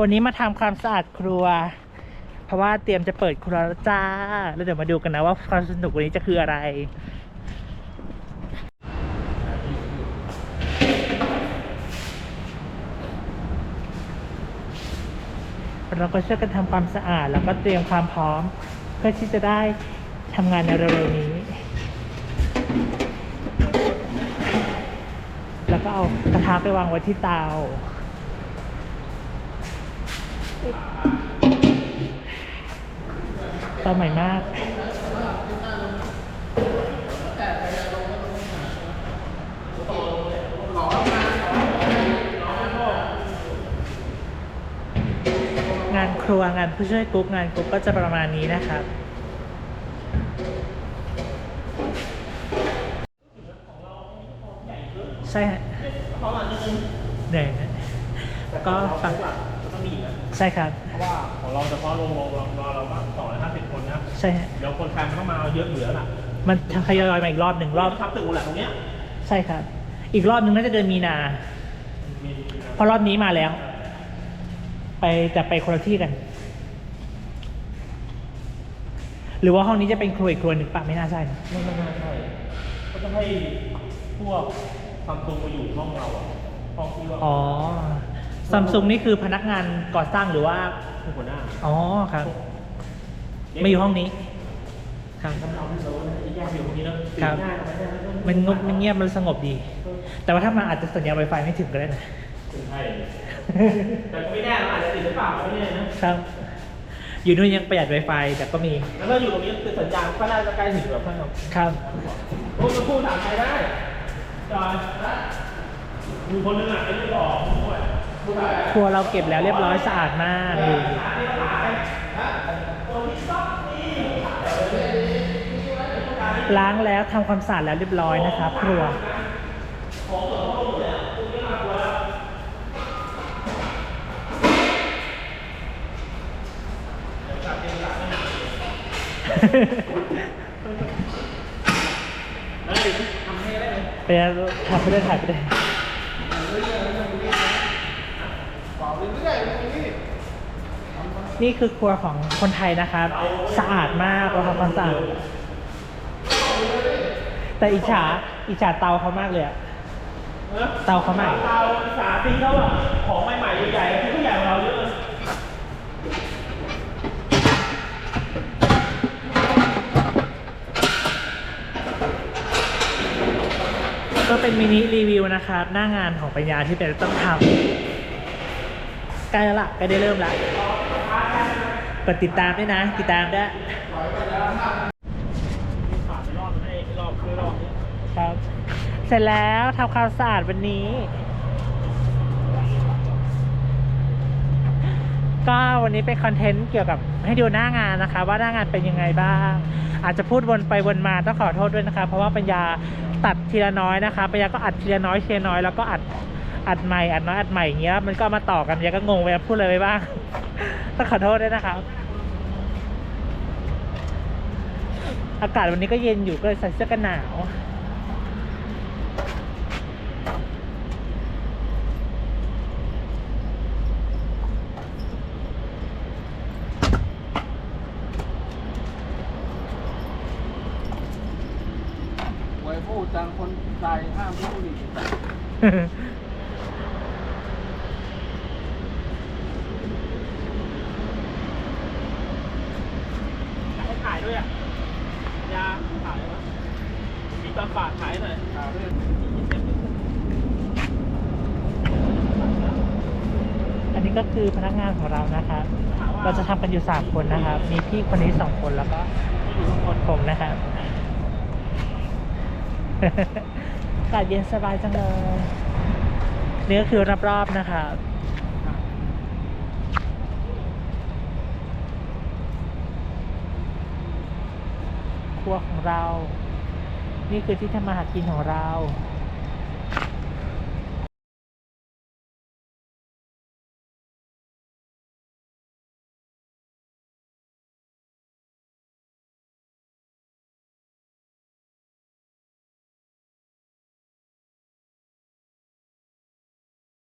วันนี้มาทำความสะอาดครัว เพราะว่าเตรียมจะเปิดครัวแล้วจ้า แล้วเดี๋ยวมาดูกันนะว่าความสนุกวันนี้จะคืออะไรเราก็ช่วยกันทำความสะอาดแล้วก็เตรียมความพร้อม เพื่อที่จะได้ทำงานในเร็วๆนี้ แล้วก็เอากระทะไปวางไว้ที่เตา เตาใหม่มาก งานครัวงานผู้ช่วยกุ๊กงานกุ๊กก็จะประมาณนี้นะครับใช่ฮะเหนื่อยนะก็ฟัง องมีนะใช่ครับ เพราะว่าของเราเฉพาะโรงโรงเราเราบ้างสองร้อยห้าสิบคนนะใช่ฮะเดี๋ยวคนไทยมันต้องมาเยอะเหลือล่ะมันทยอยมาอีกรอบหนึ่งรอบทับตึกแหละตรงเนี้ยใช่ครับ อีกรอบหนึ่งน่าจะเดือนมีนา มีเพราะรอบนี้มาแล้ว ไปแต่ไปคนละที่กัน หรือว่าห้องนี้จะเป็นครัวอีกครัวหนึ่งปะไม่น่าใช่นะไม่ไม่ไม่ใช่ก็จะให้พวกซัมซุงมาอยู่ห้องเราอะห้องที่ว่าอ๋อ ซัมซุงนี่คือพนักงานก่อสร้างหรือว่าผู้หัวหน้าอ๋อครับ ไม่อยู่ห้องนี้ ครับเราที่เราแยกอยู่ตรงนี้แล้วครับง่ายไม่ได้มันงบมันเงียบมันสงบดี แต่ว่าถ้ามาอาจจะสัญญาณ Wi-Fi ไม่ถึงก็ได้นะใช่แต่ก็ไม่แน่เราอาจจะติดหรือเปล่าไม่แน่นะครับ อยู่นู่นยังประหยัด Wi-Fi แต่ก็มี แล้วก็อยู่ตรงนี้คือสัญญาณก็น่าจะใกล้ถึงแบบข้างนอกครับพูดจะพูดถามใครได้จอยมีคนนึงอะไอ้ที่บอกด้วยพูดอะไร ครัวเราเก็บแล้วเรียบร้อยสะอาดมากดูล้างแล้วทำความสะอาดแล้วเรียบร้อยนะครับครัวแล้วเดี๋ยวทำให้ได้เลยไปถ่ายไปเลยถ่ายไป เลยนี่คือครัวของคนไทยนะครับ สะอาดมากเราทำความสะอาดแต่อิจฉาอิจฉาเตาเขามากเลยอะเตาเขาใหม่เตาสาธิตเขาอะของใหม่ๆใหญ่ๆที่เขาใหญ่กว่าเราเยอะเลยก็เป็นมินิรีวิวนะครับ หน้างานของปัญญาที่เป็นต้องทำ ใกล้แล้วล่ะใกล้ได้เริ่มแล้วกดติดตามด้วยนะ ติดตามด้วยผ่านไปรอบให้รอบคือรอบนี้ครับ เสร็จแล้วทำความสะอาดวันนี้ ก็วันนี้เป็นคอนเทนต์เกี่ยวกับให้ดูหน้างานนะคะ ว่าหน้างานเป็นยังไงบ้าง อาจจะพูดวนไปวนมาต้องขอโทษด้วยนะคะ เพราะว่าปัญญาตัดทีละน้อยนะคะปัญญาก็อัดทีละน้อยทีละน้อยแล้วก็อัด อัดใหม่อัดน้อยอัดใหม่อย่างเงี้ย มันก็มาต่อกันปัญญาก็งงไปพูดเลยไปบ้าง ต้องขอโทษด้วยนะครับ อากาศวันนี้ก็เย็นอยู่ก็เลยใส่เสื้อกันหนาวไว้พูดจังคนใจห้ามพูดอีก อยากให้ถ่าย ด้วยอะยาถ่ายไหมมีตอนฝาดถ่ายหน่อยข่าวเรื่องอันนี้ก็คือพนักงานของเรานะครับ เราจะทำกันอยู่สามคนนะครับ มีพี่คนนี้สองคนแล้วก็คนผมนะครับอากาศเย็นสบายจังเลยนี่ก็คือรอบๆนะครับ ครั วของเรา นี่คือที่ทำมาหากินของเรา